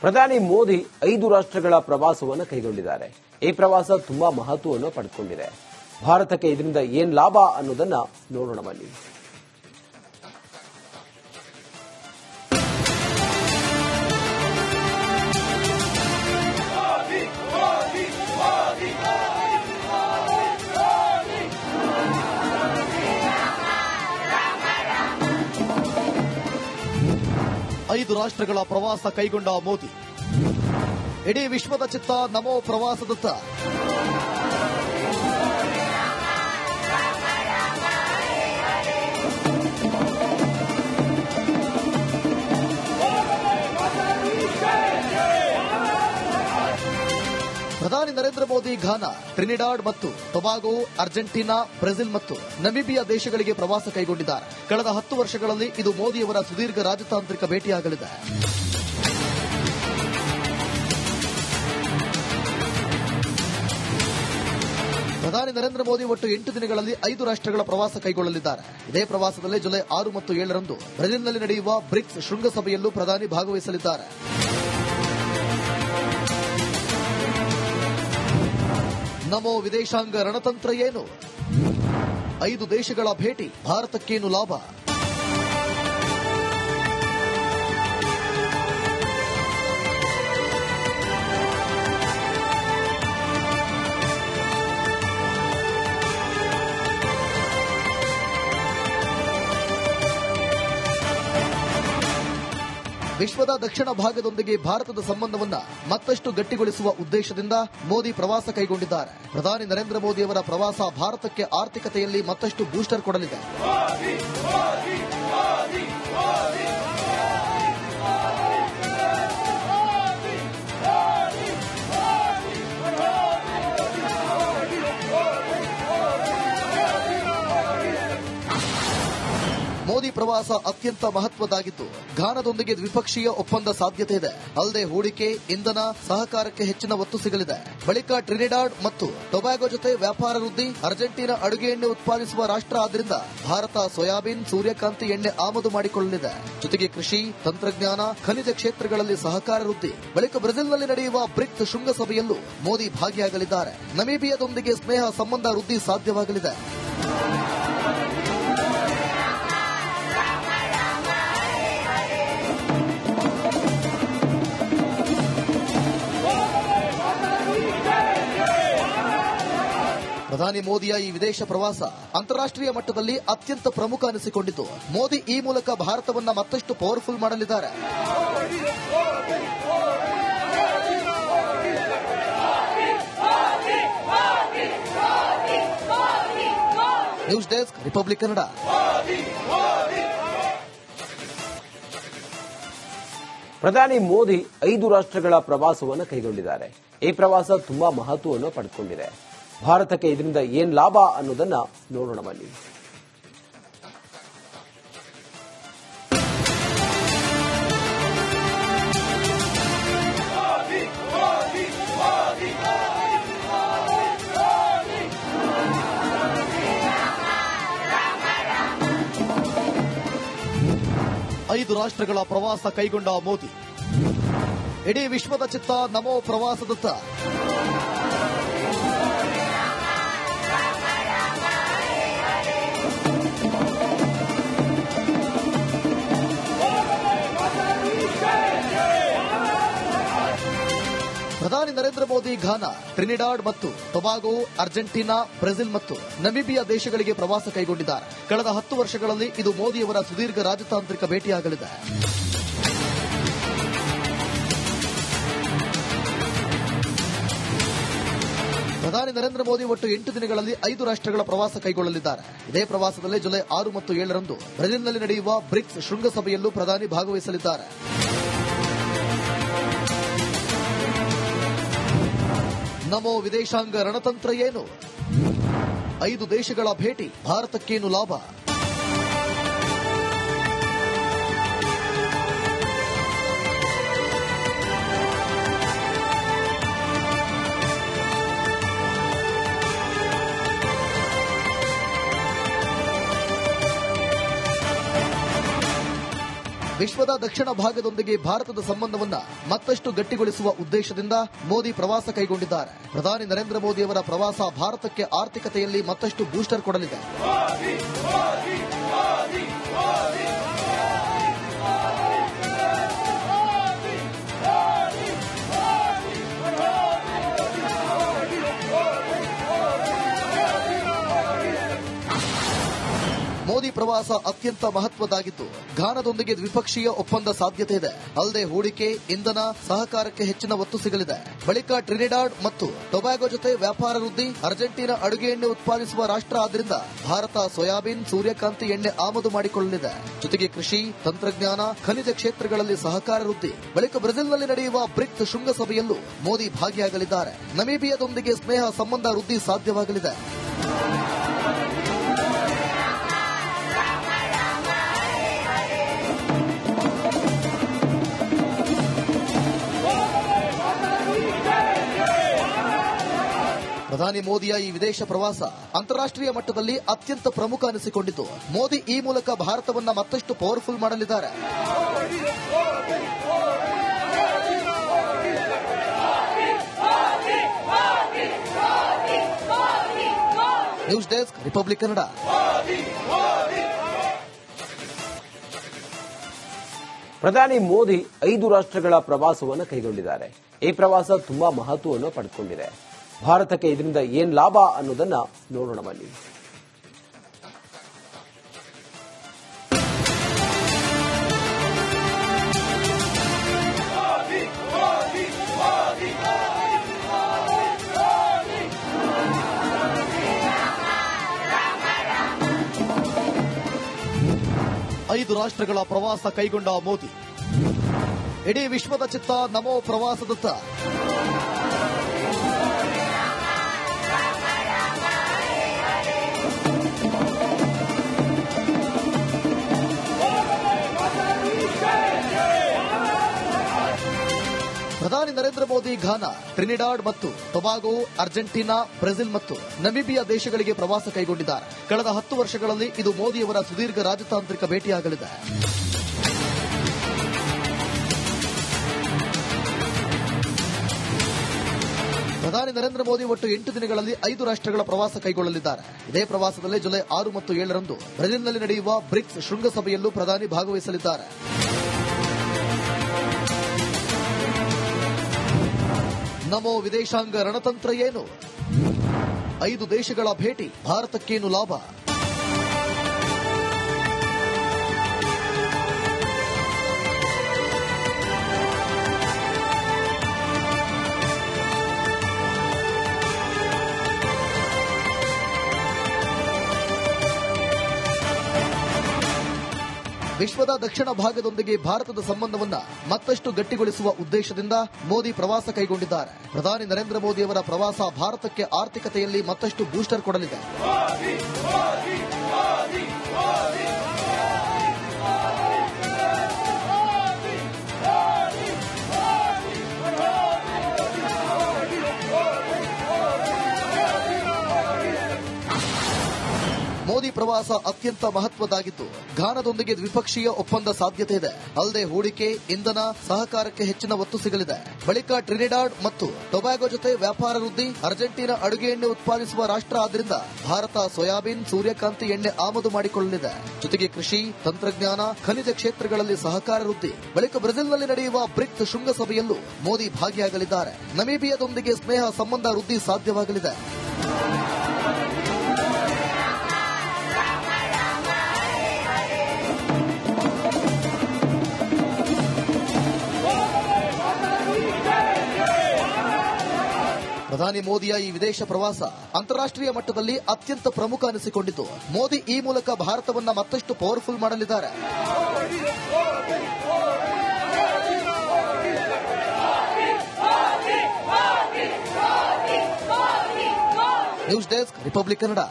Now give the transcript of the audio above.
ಪ್ರಧಾನಿ ಮೋದಿ ಐದು ರಾಷ್ಟ್ರಗಳ ಪ್ರವಾಸವನ್ನು ಕೈಗೊಂಡಿದ್ದಾರೆ. ಈ ಪ್ರವಾಸ ತುಂಬಾ ಮಹತ್ವವನ್ನು ಪಡೆದುಕೊಂಡಿದೆ ಭಾರತಕ್ಕೆ ಇದರಿಂದ ಏನ್ ಲಾಭ ಅನ್ನೋದನ್ನ ನೋಡೋಣ ಬನ್ನಿ. ರಾಷ್ಟ್ರಗಳ ಪ್ರವಾಸ ಕೈಗೊಂಡ ಮೋದಿ. ಇಡೀ ವಿಶ್ವದ ಚಿತ್ತ ನಮೋ ಪ್ರವಾಸದತ್ತ. ನರೇಂದ್ರ ಮೋದಿ, ಘಾನಾ ಟ್ರಿನಿಡಾಡ್ ಮತ್ತು ಟೊಬಾಗೋ, ಅರ್ಜೆಂಟೀನಾ, ಬ್ರೆಜಿಲ್ ಮತ್ತು ನಮಿಬಿಯಾ ದೇಶಗಳಿಗೆ ಪ್ರವಾಸ ಕೈಗೊಂಡಿದ್ದಾರೆ. ಕಳೆದ ಹತ್ತು ವರ್ಷಗಳಲ್ಲಿ ಇದು ಮೋದಿಯವರ ಸುದೀರ್ಘ ರಾಜತಾಂತ್ರಿಕ ಭೇಟಿಯಾಗಲಿದೆ. ಪ್ರಧಾನಿ ನರೇಂದ್ರ ಮೋದಿ ಒಟ್ಟು ಎಂಟು ದಿನಗಳಲ್ಲಿ ಐದು ರಾಷ್ಟ್ರಗಳ ಪ್ರವಾಸ ಕೈಗೊಳ್ಳಲಿದ್ದಾರೆ. ಇದೇ ಪ್ರವಾಸದಲ್ಲಿ ಜುಲೈ ಆರು ಮತ್ತು ಏಳರಂದು ಬ್ರೆಜಿಲ್ನಲ್ಲಿ ನಡೆಯುವ ಬ್ರಿಕ್ಸ್ ಶೃಂಗಸಭೆಯಲ್ಲೂ ಪ್ರಧಾನಿ ಭಾಗವಹಿಸಲಿದ್ದಾರೆ. ನಮೋ ವಿದೇಶಾಂಗ ರಣತಂತ್ರ ಏನು? ಐದು ದೇಶಗಳ ಭೇಟಿ ಭಾರತಕ್ಕೇನು ಲಾಭ? ವಿಶ್ವದ ದಕ್ಷಿಣ ಭಾಗದೊಂದಿಗೆ ಭಾರತದ ಸಂಬಂಧವನ್ನ ಮತ್ತಷ್ಟು ಗಟ್ಟಿಗೊಳಿಸುವ ಉದ್ದೇಶದಿಂದ ಮೋದಿ ಪ್ರವಾಸ ಕೈಗೊಂಡಿದ್ದಾರೆ. ಪ್ರಧಾನಿ ನರೇಂದ್ರ ಮೋದಿ ಅವರ ಪ್ರವಾಸ ಭಾರತಕ್ಕೆ ಆರ್ಥಿಕತೆಯಲ್ಲಿ ಮತ್ತಷ್ಟು ಬೂಸ್ಟರ್ ಕೊಡಲಿದೆ. ಮೋದಿ ಪ್ರವಾಸ ಅತ್ಯಂತ ಮಹತ್ವದ್ದಾಗಿದ್ದು, ಘಾನದೊಂದಿಗೆ ದ್ವಿಪಕ್ಷೀಯ ಒಪ್ಪಂದ ಸಾಧ್ಯತೆ ಇದೆ ಅಲ್ಲದೆ ಹೂಡಿಕೆ, ಇಂಧನ, ಸಹಕಾರಕ್ಕೆ ಹೆಚ್ಚಿನ ಒತ್ತು ಸಿಗಲಿದೆ. ಬಳಿಕ ಟ್ರಿನಿಡಾಡ್ ಮತ್ತು ಟೊಬ್ಯಾಗೋ ಜೊತೆ ವ್ಯಾಪಾರ ವೃದ್ಧಿ, ಅರ್ಜೆಂಟೀನಾ ಅಡುಗೆ ಎಣ್ಣೆ ಉತ್ಪಾದಿಸುವ ರಾಷ್ಟ್ರ ಆದ್ದರಿಂದ ಭಾರತ ಸೋಯಾಬೀನ್, ಸೂರ್ಯಕಾಂತಿ ಎಣ್ಣೆ ಆಮದು ಮಾಡಿಕೊಳ್ಳಲಿದೆ. ಜೊತೆಗೆ ಕೃಷಿ, ತಂತ್ರಜ್ಞಾನ, ಖನಿಜ ಕ್ಷೇತ್ರಗಳಲ್ಲಿ ಸಹಕಾರ ವೃದ್ಧಿ. ಬಳಿಕ ಬ್ರೆಜಿಲ್ನಲ್ಲಿ ನಡೆಯುವ ಬ್ರಿಕ್ಸ್ ಶೃಂಗಸಭೆಯಲ್ಲೂ ಮೋದಿ ಭಾಗಿಯಾಗಲಿದ್ದಾರೆ. ನಮೀಬಿಯಾದೊಂದಿಗೆ ಸ್ನೇಹ ಸಂಬಂಧ ವೃದ್ಧಿ ಸಾಧ್ಯವಾಗಲಿದೆ. ಪ್ರಧಾನಿ ಮೋದಿಯ ಈ ವಿದೇಶ ಪ್ರವಾಸ ಅಂತಾರಾಷ್ಟ್ರೀಯ ಮಟ್ಟದಲ್ಲಿ ಅತ್ಯಂತ ಪ್ರಮುಖ ಅನಿಸಿಕೊಂಡಿತು. ಮೋದಿ ಈ ಮೂಲಕ ಭಾರತವನ್ನ ಮತ್ತಷ್ಟು ಪವರ್ಫುಲ್ ಮಾಡಲಿದ್ದಾರೆ. ನ್ಯೂಸ್ ಡೆಸ್ಕ್ ರಿಪಬ್ಲಿಕ್ ಕನ್ನಡ ಪ್ರಧಾನಿ ಮೋದಿ ಐದು ರಾಷ್ಟ್ರಗಳ ಪ್ರವಾಸವನ್ನು ಕೈಗೊಂಡಿದ್ದಾರೆ. ಈ ಪ್ರವಾಸ ತುಂಬಾ ಮಹತ್ವವನ್ನು ಪಡೆದುಕೊಂಡಿದೆ ಭಾರತಕ್ಕೆ ಇದರಿಂದ ಏನ್ ಲಾಭ ಅನ್ನೋದನ್ನ ನೋಡೋಣ ಬನ್ನಿ. ಐದು ರಾಷ್ಟ್ರಗಳ ಪ್ರವಾಸ ಕೈಗೊಂಡ ಮೋದಿ. ಇಡೀ ವಿಶ್ವದ ಚಿತ್ತ ನಮೋ ಪ್ರವಾಸದತ್ತ. ನರೇಂದ್ರ ಮೋದಿ, ಘಾನಾ ಟ್ರಿನಿಡಾಡ್ ಮತ್ತು ಟೊಬಾಗೋ, ಅರ್ಜೆಂಟೀನಾ, ಬ್ರೆಜಿಲ್ ಮತ್ತು ನಮಿಬಿಯಾ ದೇಶಗಳಿಗೆ ಪ್ರವಾಸ ಕೈಗೊಂಡಿದ್ದಾರೆ. ಕಳೆದ ಹತ್ತು ವರ್ಷಗಳಲ್ಲಿ ಇದು ಮೋದಿಯವರ ಸುದೀರ್ಘ ರಾಜತಾಂತ್ರಿಕ ಭೇಟಿಯಾಗಲಿದೆ. ಪ್ರಧಾನಿ ನರೇಂದ್ರ ಮೋದಿ ಒಟ್ಟು ಎಂಟು ದಿನಗಳಲ್ಲಿ ಐದು ರಾಷ್ಟ್ರಗಳ ಪ್ರವಾಸ ಕೈಗೊಳ್ಳಲಿದ್ದಾರೆ. ಇದೇ ಪ್ರವಾಸದಲ್ಲಿ ಜುಲೈ ಆರು ಮತ್ತು ಏಳರಂದು ಬ್ರೆಜಿಲ್ನಲ್ಲಿ ನಡೆಯುವ ಬ್ರಿಕ್ಸ್ ಶೃಂಗಸಭೆಯಲ್ಲೂ ಪ್ರಧಾನಿ ಭಾಗವಹಿಸಲಿದ್ದಾರೆ. ನಮೋ ವಿದೇಶಾಂಗ ರಣತಂತ್ರ ಏನು? ಐದು ದೇಶಗಳ ಭೇಟಿ ಭಾರತಕ್ಕೇನು ಲಾಭ? ವಿಶ್ವದ ದಕ್ಷಿಣ ಭಾಗದೊಂದಿಗೆ ಭಾರತದ ಸಂಬಂಧವನ್ನ ಮತ್ತಷ್ಟು ಗಟ್ಟಿಗೊಳಿಸುವ ಉದ್ದೇಶದಿಂದ ಮೋದಿ ಪ್ರವಾಸ ಕೈಗೊಂಡಿದ್ದಾರೆ. ಪ್ರಧಾನಿ ನರೇಂದ್ರ ಮೋದಿ ಅವರ ಪ್ರವಾಸ ಭಾರತಕ್ಕೆ ಆರ್ಥಿಕತೆಯಲ್ಲಿ ಮತ್ತಷ್ಟು ಬೂಸ್ಟರ್ ಕೊಡಲಿದೆ. ಪ್ರವಾಸ ಅತ್ಯಂತ ಮಹತ್ವದ್ದಾಗಿದ್ದು, ಘಾನದೊಂದಿಗೆ ದ್ವಿಪಕ್ಷೀಯ ಒಪ್ಪಂದ ಸಾಧ್ಯತೆ ಇದೆ ಅಲ್ಲದೆ ಹೂಡಿಕೆ, ಇಂಧನ, ಸಹಕಾರಕ್ಕೆ ಹೆಚ್ಚಿನ ಒತ್ತು ಸಿಗಲಿದೆ. ಬಳಿಕ ಟ್ರಿನಿಡಾಡ್ ಮತ್ತು ಟೊಬ್ಯಾಗೊ ಜೊತೆ ವ್ಯಾಪಾರ ವೃದ್ಧಿ, ಅರ್ಜೆಂಟೀನಾ ಅಡುಗೆ ಎಣ್ಣೆ ಉತ್ಪಾದಿಸುವ ರಾಷ್ಟ್ರ ಆದ್ದರಿಂದ ಭಾರತ ಸೋಯಾಬೀನ್, ಸೂರ್ಯಕಾಂತಿ ಎಣ್ಣೆ ಆಮದು ಮಾಡಿಕೊಳ್ಳಲಿದೆ. ಜೊತೆಗೆ ಕೃಷಿ, ತಂತ್ರಜ್ಞಾನ, ಖನಿಜ ಕ್ಷೇತ್ರಗಳಲ್ಲಿ ಸಹಕಾರ ವೃದ್ಧಿ. ಬಳಿಕ ಬ್ರೆಜಿಲ್ನಲ್ಲಿ ನಡೆಯುವ ಬ್ರಿಕ್ಸ್ ಶೃಂಗಸಭೆಯಲ್ಲೂ ಮೋದಿ ಭಾಗಿಯಾಗಲಿದ್ದಾರೆ. ನಮೀಬಿಯಾದೊಂದಿಗೆ ಸ್ನೇಹ ಸಂಬಂಧ ವೃದ್ಧಿ ಸಾಧ್ಯವಾಗಲಿದೆ. ಪ್ರಧಾನಿ ಮೋದಿಯ ಈ ವಿದೇಶ ಪ್ರವಾಸ ಅಂತಾರಾಷ್ಟ್ರೀಯ ಮಟ್ಟದಲ್ಲಿ ಅತ್ಯಂತ ಪ್ರಮುಖ ಅನಿಸಿಕೊಂಡಿತು. ಮೋದಿ ಈ ಮೂಲಕ ಭಾರತವನ್ನ ಮತ್ತಷ್ಟು ಪವರ್ಫುಲ್ ಮಾಡಲಿದ್ದಾರೆ. ನ್ಯೂಸ್ ಡೆಸ್ಕ್ ರಿಪಬ್ಲಿಕ್ ಕನ್ನಡ ಪ್ರಧಾನಿ ಮೋದಿ ಐದು ರಾಷ್ಟ್ರಗಳ ಪ್ರವಾಸವನ್ನು ಕೈಗೊಂಡಿದ್ದಾರೆ. ಈ ಪ್ರವಾಸ ತುಂಬಾ ಮಹತ್ವವನ್ನು ಪಡೆದುಕೊಂಡಿದೆ ಭಾರತಕ್ಕೆ ಇದರಿಂದ ಏನ್ ಲಾಭ ಅನ್ನೋದನ್ನ ನೋಡೋಣ ಬನ್ನಿ. ಐದು ರಾಷ್ಟ್ರಗಳ ಪ್ರವಾಸ ಕೈಗೊಂಡ ಮೋದಿ. ಇಡೀ ವಿಶ್ವದ ಚಿತ್ತ, ನಮೋ ಪ್ರವಾಸದತ್ತ. ಪ್ರಧಾನಿ ನರೇಂದ್ರ ಮೋದಿ, ಘಾನಾ, ಟ್ರಿನಿಡಾಡ್ ಮತ್ತು ಟೊಬಾಗೊ, ಅರ್ಜೆಂಟೀನಾ, ಬ್ರೆಜಿಲ್ ಮತ್ತು ನಮಿಬಿಯಾ ದೇಶಗಳಿಗೆ ಪ್ರವಾಸ ಕೈಗೊಂಡಿದ್ದಾರೆ. ಕಳೆದ ಹತ್ತು ವರ್ಷಗಳಲ್ಲಿ ಇದು ಮೋದಿಯವರ ಸುದೀರ್ಘ ರಾಜತಾಂತ್ರಿಕ ಭೇಟಿಯಾಗಲಿದೆ. ಪ್ರಧಾನಿ ನರೇಂದ್ರ ಮೋದಿ ಒಟ್ಟು ಎಂಟು ದಿನಗಳಲ್ಲಿ ಐದು ರಾಷ್ಟ್ರಗಳ ಪ್ರವಾಸ ಕೈಗೊಳ್ಳಲಿದ್ದಾರೆ. ಇದೇ ಪ್ರವಾಸದಲ್ಲಿ ಜುಲೈ ಆರು ಮತ್ತು ಏಳರಂದು ಬ್ರೆಜಿಲ್ನಲ್ಲಿ ನಡೆಯುವ ಬ್ರಿಕ್ಸ್ ಶೃಂಗಸಭೆಯಲ್ಲೂ ಪ್ರಧಾನಿ ಭಾಗವಹಿಸಲಿದ್ದಾರೆ. ನಮೋ ವಿದೇಶಾಂಗ ರಣತಂತ್ರ ಏನು? ಐದು ದೇಶಗಳ ಭೇಟಿ ಭಾರತಕ್ಕೇನು ಲಾಭ? ವಿಶ್ವದ ದಕ್ಷಿಣ ಭಾಗದೊಂದಿಗೆ ಭಾರತದ ಸಂಬಂಧವನ್ನು ಮತ್ತಷ್ಟು ಗಟ್ಟಿಗೊಳಿಸುವ ಉದ್ದೇಶದಿಂದ ಮೋದಿ ಪ್ರವಾಸ ಕೈಗೊಂಡಿದ್ದಾರೆ. ಪ್ರಧಾನಿ ನರೇಂದ್ರ ಮೋದಿ ಅವರ ಪ್ರವಾಸ ಭಾರತಕ್ಕೆ ಆರ್ಥಿಕತೆಯಲ್ಲಿ ಮತ್ತಷ್ಟು ಬೂಸ್ಟರ್ ಕೊಡಲಿದೆ. ಪ್ರವಾಸ ಅತ್ಯಂತ ಮಹತ್ವದ್ದಾಗಿದ್ದು, ಘಾನದೊಂದಿಗೆ ದ್ವಿಪಕ್ಷೀಯ ಒಪ್ಪಂದ ಸಾಧ್ಯತೆ ಇದೆ ಅಲ್ಲದೆ ಹೂಡಿಕೆ, ಇಂಧನ, ಸಹಕಾರಕ್ಕೆ ಹೆಚ್ಚಿನ ಒತ್ತು ಸಿಗಲಿದೆ. ಬಳಿಕ ಟ್ರಿನಿಡಾಡ್ ಮತ್ತು ಟೊಬ್ಯಾಗೋ ಜೊತೆ ವ್ಯಾಪಾರ ವೃದ್ಧಿ, ಅರ್ಜೆಂಟೀನಾ ಅಡುಗೆ ಎಣ್ಣೆ ಉತ್ಪಾದಿಸುವ ರಾಷ್ಟ್ರ ಆದ್ದರಿಂದ ಭಾರತ ಸೋಯಾಬೀನ್, ಸೂರ್ಯಕಾಂತಿ ಎಣ್ಣೆ ಆಮದು ಮಾಡಿಕೊಳ್ಳಲಿದೆ. ಜೊತೆಗೆ ಕೃಷಿ, ತಂತ್ರಜ್ಞಾನ, ಖನಿಜ ಕ್ಷೇತ್ರಗಳಲ್ಲಿ ಸಹಕಾರ ವೃದ್ಧಿ. ಬಳಿಕ ಬ್ರೆಜಿಲ್ನಲ್ಲಿ ನಡೆಯುವ ಬ್ರಿಕ್ಸ್ ಶೃಂಗಸಭೆಯಲ್ಲೂ ಮೋದಿ ಭಾಗಿಯಾಗಲಿದ್ದಾರೆ. ನಮೀಬಿಯಾದೊಂದಿಗೆ ಸ್ನೇಹ ಸಂಬಂಧ ವೃದ್ಧಿ ಸಾಧ್ಯವಾಗಲಿದೆ. ಪ್ರಧಾನಿ ಮೋದಿಯ ಈ ವಿದೇಶ ಪ್ರವಾಸ ಅಂತಾರಾಷ್ಟ್ರೀಯ ಮಟ್ಟದಲ್ಲಿ ಅತ್ಯಂತ ಪ್ರಮುಖ ಅನಿಸಿಕೊಂಡಿತು. ಮೋದಿ ಈ ಮೂಲಕ ಭಾರತವನ್ನ ಮತ್ತಷ್ಟು ಪವರ್ಫುಲ್ ಮಾಡಲಿದ್ದಾರೆ. News desk Republic Kannada.